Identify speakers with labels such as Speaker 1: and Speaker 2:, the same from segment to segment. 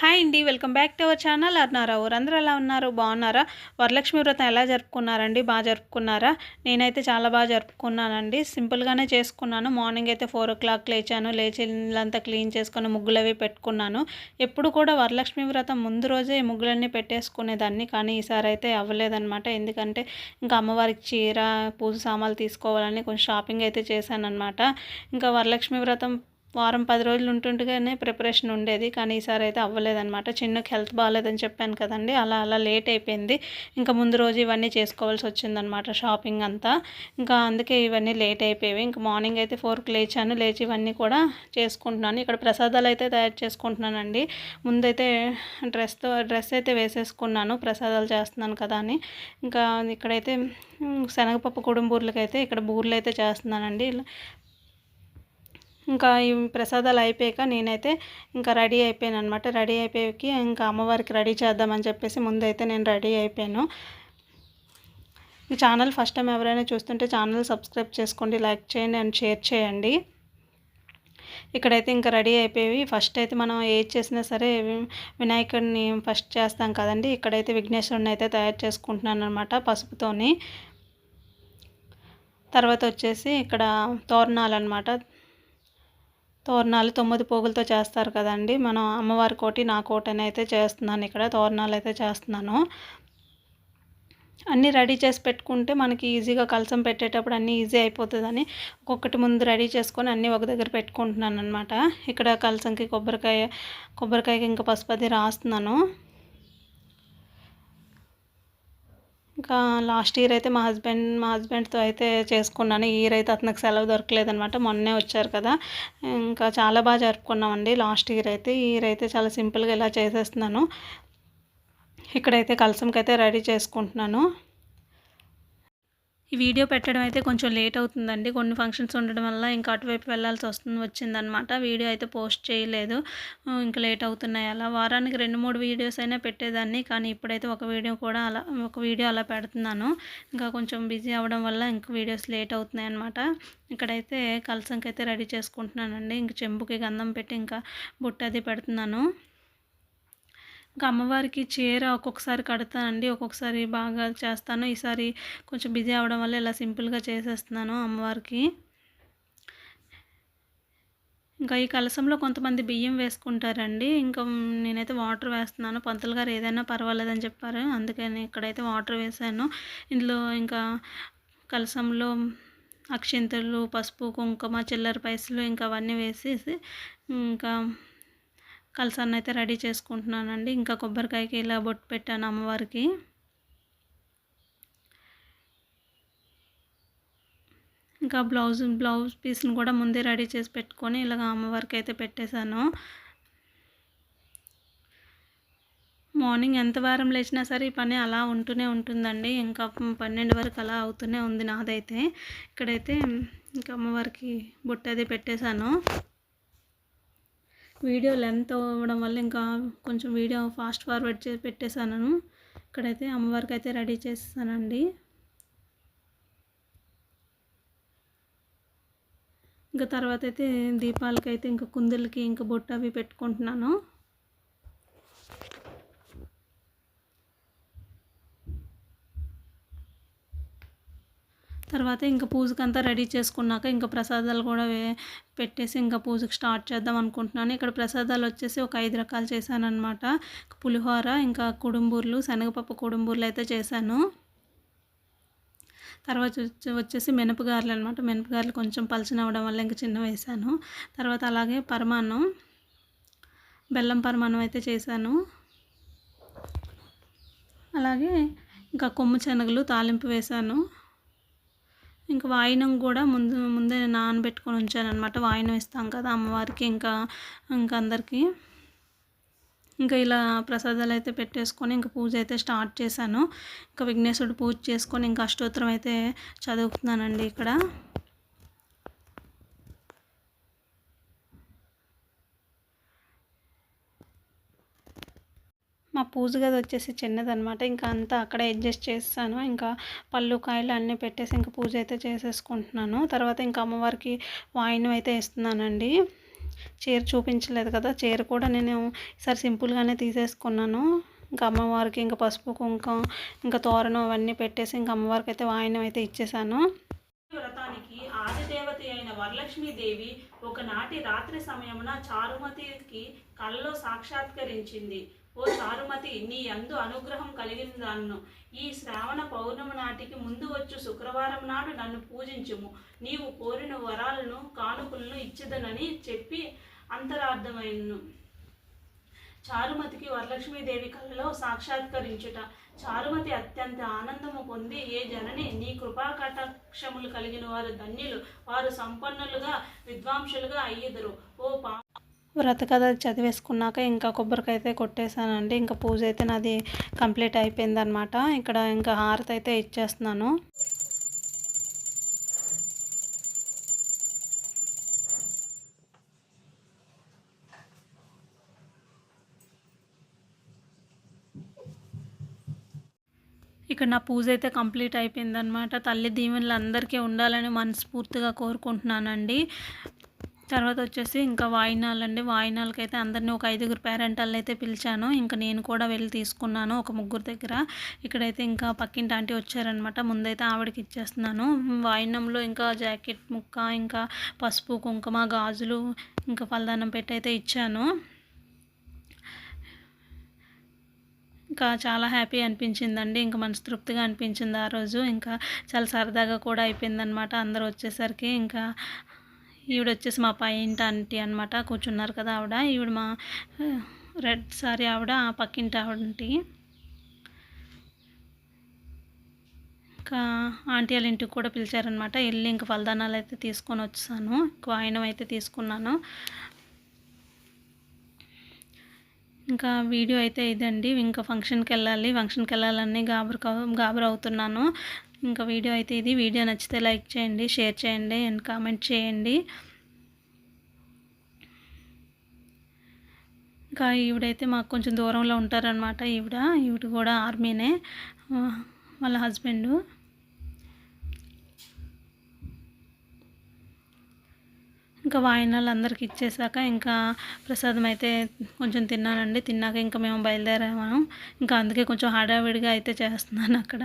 Speaker 1: Hi అండి welcome back to our channel. అన్నారా అందరూ ఎలా ఉన్నారు? బాగున్నారా? వరలక్ష్మి వ్రతం ఎలా జరుపుకున్నారండి? బాగా జరుపుకున్నారా? నేనైతే చాలా బాగా జరుపుకున్నానండి. సింపుల్గానే చేసుకున్నాను. మార్నింగ్ అయితే ఫోర్ ఓ క్లాక్ లేచాను. లేచి ఇల్లంతా క్లీన్ చేసుకొని ముగ్గులు అవి పెట్టుకున్నాను. ఎప్పుడు కూడా వరలక్ష్మి వ్రతం ముందు రోజే ఈ ముగ్గులన్నీ పెట్టేసుకునేదాన్ని కానీ ఈసారి అయితే అవ్వలేదన్నమాట. ఎందుకంటే ఇంకా అమ్మవారికి చీర పూజ సామాన్లు తీసుకోవాలని కొంచెం షాపింగ్ అయితే చేశానన్నమాట. ఇంకా వరలక్ష్మి వ్రతం వారం పది రోజులు ఉంటుండగానే ప్రిపరేషన్ ఉండేది. కానీ ఈసారి అయితే అవ్వలేదన్నమాట. చిన్నకి హెల్త్ బాగాలేదని చెప్పాను కదండి. అలా అలా లేట్ అయిపోయింది. ఇంకా ముందు రోజు ఇవన్నీ చేసుకోవాల్సి వచ్చిందనమాట షాపింగ్ అంతా. ఇంకా అందుకే ఇవన్నీ లేట్ అయిపోయాయి. ఇంకా మార్నింగ్ అయితే ఫోర్కి లేచాను. లేచి ఇవన్నీ కూడా చేసుకుంటున్నాను. ఇక్కడ ప్రసాదాలు అయితే తయారు చేసుకుంటున్నానండి. ముందైతే డ్రెస్తో డ్రెస్ అయితే వేసేసుకున్నాను. ప్రసాదాలు చేస్తున్నాను కదా అని. ఇంకా ఇక్కడైతే శనగపప్పు కుడుంబూర్లకైతే అయితే ఇక్కడ బూర్లు అయితే చేస్తున్నానండి. ఇంకా ఈ ప్రసాదాలు అయిపోయాక నేనైతే ఇంకా రెడీ అయిపోయాను అనమాట రెడీ అయిపోయాకి ఇంకా అమ్మవారికి రెడీ చేద్దామని చెప్పేసి ముందైతే నేను రెడీ అయిపోయాను. ఈ ఛానల్ ఫస్ట్ టైం ఎవరైనా చూస్తుంటే ఛానల్ సబ్స్క్రైబ్ చేసుకోండి లైక్ చేయండి అండ్ షేర్ చేయండి. ఇక్కడైతే ఇంకా రెడీ అయిపోయి ఫస్ట్ అయితే మనం ఏది చేసినా సరే వినాయకుడిని ఫస్ట్ చేస్తాం కదండి. ఇక్కడైతే విఘ్నేశ్వరుని అయితే తయారు చేసుకుంటున్నాను అనమాట పసుపుతోని. తర్వాత వచ్చేసి ఇక్కడ తోరణాలు అనమాట తోరణాలు తొమ్మిది పోగులతో చేస్తారు కదండి. మనం అమ్మవారి కోటి నా కోటని అయితే చేస్తున్నాను ఇక్కడ. తోరణాలు అయితే చేస్తున్నాను. అన్నీ రెడీ చేసి పెట్టుకుంటే మనకి ఈజీగా కలసం పెట్టేటప్పుడు అన్నీ ఈజీ అయిపోతుందని ఒక్కొక్కటి ముందు రెడీ చేసుకొని అన్నీ ఒక దగ్గర పెట్టుకుంటున్నాను అనమాట ఇక్కడ కలసంకి కొబ్బరికాయ కొబ్బరికాయకి ఇంకా పసుపది రాస్తున్నాను. ఇంకా లాస్ట్ ఇయర్ అయితే మా హస్బెండ్ మా హస్బెండ్తో అయితే చేసుకున్నాను. ఈ ఇయర్ అయితే అతనికి సెలవు దొరకలేదనమాట మొన్నే వచ్చారు కదా. ఇంకా చాలా బాగా జరుపుకున్నామండి లాస్ట్ ఇయర్ అయితే. ఈ ఇయర్ అయితే చాలా సింపుల్గా ఇలా చేసేస్తున్నాను. ఇక్కడైతే కలసంకి అయితే రెడీ చేసుకుంటున్నాను. ఈ వీడియో పెట్టడం అయితే కొంచెం లేట్ అవుతుందండి. కొన్ని ఫంక్షన్స్ ఉండడం వల్ల ఇంకా అటువైపు వెళ్ళాల్సి వస్తుంది వచ్చిందనమాట వీడియో అయితే పోస్ట్ చేయలేదు. ఇంకా లేట్ అవుతున్నాయి అలా. వారానికి రెండు మూడు వీడియోస్ అయినా పెట్టేదాన్ని కానీ ఇప్పుడైతే ఒక వీడియో కూడా అలా ఒక వీడియో అలా పెడుతున్నాను. ఇంకా కొంచెం బిజీ అవ్వడం వల్ల ఇంకా వీడియోస్ లేట్ అవుతున్నాయి అనమాట ఇక్కడైతే కలసంకి అయితే రెడీ చేసుకుంటున్నానండి. ఇంక చెంబుకి గంధం పెట్టి ఇంకా బుట్ట అది పెడుతున్నాను. ఇంకా అమ్మవారికి చీర ఒక్కొక్కసారి కడతానండి ఒక్కొక్కసారి బాగా చేస్తాను. ఈసారి కొంచెం బిజీ అవడం వల్ల ఇలా సింపుల్గా చేసేస్తున్నాను అమ్మవారికి. ఇంకా ఈ కలసంలో కొంతమంది బియ్యం వేసుకుంటారండి. ఇంకా నేనైతే వాటర్ వేస్తున్నాను. పంతులు గారు ఏదైనా పర్వాలేదని చెప్పారు. అందుకని ఇక్కడైతే వాటర్ వేసాను. ఇందులో ఇంకా కలసంలో అక్షింతలు పసుపు కుంకుమ చిల్లర పైసలు ఇంకా అవన్నీ వేసేసి ఇంకా కలసాన్ని అయితే రెడీ చేసుకుంటున్నానండి. ఇంకా కొబ్బరికాయకి ఇలా బొట్టు పెట్టాను అమ్మవారికి. ఇంకా బ్లౌజ్ బ్లౌజ్ పీస్ని కూడా ముందే రెడీ చేసి పెట్టుకొని ఇలాగ అమ్మవారికి అయితే పెట్టేశాను. మార్నింగ్ ఎంత వారం లేచినా సరే ఈ పని అలా ఉంటూనే ఉంటుందండి. ఇంకా పన్నెండు వరకు అలా అవుతూనే ఉంది నాదైతే. ఇక్కడైతే ఇంకా అమ్మవారికి బొట్టు అది పెట్టేశాను. వీడియో లెంత్ అవ్వడం వల్ల ఇంకా కొంచెం వీడియో ఫాస్ట్ ఫార్వర్డ్ చేసి పెట్టేశాను ఇక్కడైతే అమ్మవారికి అయితే రెడీ చేస్తానండి ఇంకా తర్వాత అయితే దీపాలకి అయితే ఇంకా కుందులకి ఇంకా బొట్టు అవి పెట్టుకుంటున్నాను. తర్వాత ఇంకా పూజకి అంతా రెడీ చేసుకున్నాక ఇంకా ప్రసాదాలు కూడా పెట్టేసి ఇంకా పూజకి స్టార్ట్ చేద్దాం అనుకుంటున్నాను. ఇక్కడ ప్రసాదాలు వచ్చేసి ఒక ఐదు రకాలు చేశాను అనమాట పులిహోర ఇంకా కుడుంబూర్లు శనగపప్పు కుడుంబూర్లు అయితే చేశాను. తర్వాత వచ్చేసి మినపగారలు అనమాట మినపగారలు కొంచెం పలచన అవ్వడం వల్ల ఇంకా చిన్న వేసాను తర్వాత అలాగే పరమాన్నం బెల్లం పరమాన్నం అయితే చేశాను. అలాగే ఇంకా కొమ్ము శనగలు తాలింపు వేశాను. ఇంకా వాయినం కూడా ముందు ముందే నానబెట్టుకొని ఉంచాను అనమాట వాయినం ఇస్తాం కదా అమ్మవారికి ఇంకా ఇంకా అందరికీ. ఇంకా ఇలా ప్రసాదాలు అయితే పెట్టేసుకొని ఇంకా పూజ అయితే స్టార్ట్ చేశాను. ఇంకా విఘ్నేశ్వరుడు పూజ చేసుకొని ఇంకా అష్టోత్తరం అయితే చదువుతున్నానండి ఇక్కడ. మా పూజ గది వచ్చేసి చిన్నదనమాట ఇంకా అంతా అక్కడే అడ్జస్ట్ చేస్తాను. ఇంకా పళ్ళు కాయలు అన్నీ పెట్టేసి ఇంకా పూజ అయితే చేసేసుకుంటున్నాను. తర్వాత ఇంకా అమ్మవారికి వాయిన్ అయితే ఇస్తున్నానండి చీర చూపించలేదు కదా చీర కూడా నేను ఈసారి సింపుల్గానే తీసేసుకున్నాను. ఇంకా అమ్మవారికి ఇంకా పసుపు కుంకం ఇంకా తోరణం అవన్నీ పెట్టేసి ఇంకా అమ్మవారికి అయితే వాయినం అయితే ఇచ్చేసాను.
Speaker 2: వ్రతానికి ఆదిదేవత అయిన వరలక్ష్మీదేవి ఒకనాటి రాత్రి సమయమున చారుమతికి కళ్ళలో సాక్షాత్కరించింది. ఓ చారుమతి నీ అందు అనుగ్రహం కలిగినదాన్ను ఈ శ్రావణ పౌర్ణమి నాటికి ముందు వచ్చు శుక్రవారం నాడు నన్ను పూజించుము. నీవు కోరిన వరాలను కానుకలను ఇచ్చదనని చెప్పి అంతరార్థమైను చారుమతికి వరలక్ష్మీదేవి కలలో సాక్షాత్కరించుట. చారుమతి అత్యంత ఆనందము పొంది ఏ జనని నీ కృపా కటాక్షములు కలిగిన వారు ధన్యులు. వారు సంపన్నులుగా విద్వాంసులుగా అయ్యుదురు. ఓ పా
Speaker 1: వ్రత కథ చదివేసుకున్నాక ఇంకా కొబ్బరికాయ అయితే కొట్టేశానండి. ఇంకా పూజ అయితే నాది కంప్లీట్ అయిపోయిందనమాట ఇక్కడ ఇంకా హారతి అయితే ఇచ్చేస్తున్నాను. ఇక్కడ నా పూజ అయితే కంప్లీట్ అయిపోయిందనమాట తల్లి దీవెనలు అందరికీ ఉండాలని మనస్ఫూర్తిగా కోరుకుంటున్నానండి. తర్వాత వచ్చేసి ఇంకా వాయినాలు అండి. వాయినాలకి అయితే అందరినీ ఒక ఐదుగురు పేరెంటాలను అయితే పిలిచాను. ఇంకా నేను కూడా వెళ్ళి తీసుకున్నాను ఒక ముగ్గురు దగ్గర. ఇక్కడైతే ఇంకా పక్కింటి ఆంటీ వచ్చారనమాట ముందైతే ఆవిడకి ఇచ్చేస్తున్నాను. వాయినంలో ఇంకా జాకెట్ ముక్క ఇంకా పసుపు కుంకుమ గాజులు ఇంకా ఫలదానం పెట్టి అయితే ఇచ్చాను. ఇంకా చాలా హ్యాపీ అనిపించిందండి. ఇంకా మనస్తృప్తిగా అనిపించింది ఆ రోజు. ఇంకా చాలా సరదాగా కూడా అయిపోయిందనమాట అందరూ వచ్చేసరికి ఇంకా ఈవిడ వచ్చేసి మా పైంటి ఆంటీ అనమాట కూర్చున్నారు కదా ఆవిడ. ఈవిడ మా రెడ్ సారీ ఆవిడ ఆ పక్కింటి ఆవిడంటి. ఇంకా ఆంటీ వాళ్ళ ఇంటికి కూడా పిలిచారనమాట వెళ్ళి ఇంకా ఫలదానాలు అయితే తీసుకొని వచ్చాను. వాయినం అయితే తీసుకున్నాను. ఇంకా వీడియో అయితే ఇదండి. ఇంకా ఫంక్షన్కి వెళ్ళాలి. ఫంక్షన్కి వెళ్ళాలని గాబరు గాబరు అవుతున్నాను. ఇంకా వీడియో అయితే ఇది. వీడియో నచ్చితే లైక్ చేయండి షేర్ చేయండి అండ్ కామెంట్ చేయండి. ఇంకా ఈవిడైతే మాకు కొంచెం దూరంలో ఉంటారనమాట ఈవిడ. ఈవిడ కూడా ఆర్మీనే. వాళ్ళ హస్బెండు. ఇంకా వాయినాలు అందరికి ఇచ్చేసాక ఇంకా ప్రసాదం అయితే కొంచెం తిన్నానండి. తిన్నాక ఇంకా మేము బయలుదేరాము. ఇంకా అందుకే కొంచెం హడావిడిగా అయితే చేస్తున్నాను అక్కడ.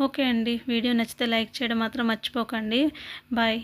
Speaker 1: ఓకే అండి. వీడియో నచ్చితే లైక్ చేయడం మాత్రం మర్చిపోకండి. బాయ్.